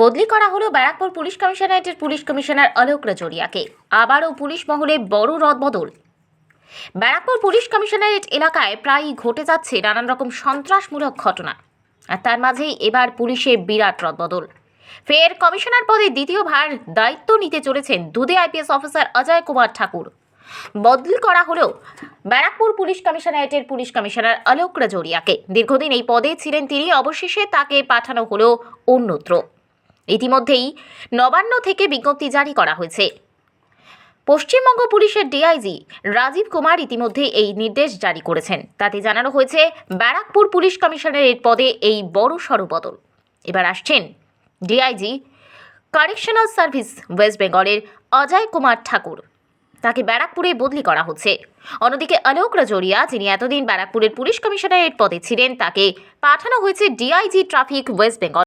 বদলি করা হলো ব্যারাকপুর পুলিশ কমিশনারেটের পুলিশ কমিশনার অলোক রাজরিয়াকে। আবারও পুলিশ মহলে বড় রদবদল। ব্যারাকপুর পুলিশ কমিশনারেট এলাকায় প্রায়ই ঘটে যাচ্ছে নানান রকম সন্ত্রাসমূলক ঘটনা। আর তার মাঝেই এবার পুলিশের বিরাট রদবদল। ফের কমিশনার পদে দ্বিতীয়বার দায়িত্ব নিতে চলেছেন দুদে আইপিএস অফিসার অজয় কুমার ঠাকুর। বদলি করা হলো ব্যারাকপুর পুলিশ কমিশনারেটের পুলিশ কমিশনার অলোক রাজরিয়াকে। দীর্ঘদিন এই পদে ছিলেন তিনি, অবশেষে তাকে পাঠানো হলো অন্যত্র। ইতিমধ্যেই নবান্ন থেকে বিজ্ঞপ্তি জারি করা হয়েছে। পশ্চিমবঙ্গ পুলিশের ডিআইজি রাজীব কুমার ইতিমধ্যে এই নির্দেশ জারি করেছেন। তাতে জানানো হয়েছে, ব্যারাকপুর পুলিশ কমিশনারের পদে এই বড় সড় বদল। এবার আসছেন ডিআইজি কারেকশনাল সার্ভিস ওয়েস্ট বেঙ্গলের অজয় কুমার ঠাকুর। তাকে ব্যারাকপুরে বদলি করা হচ্ছে। অন্যদিকে আলোক রাজরিয়া, যিনি এতদিন ব্যারাকপুরের পুলিশ কমিশনারের পদে ছিলেন, তাকে পাঠানো হয়েছে ডিআইজি ট্রাফিক ওয়েস্ট বেঙ্গল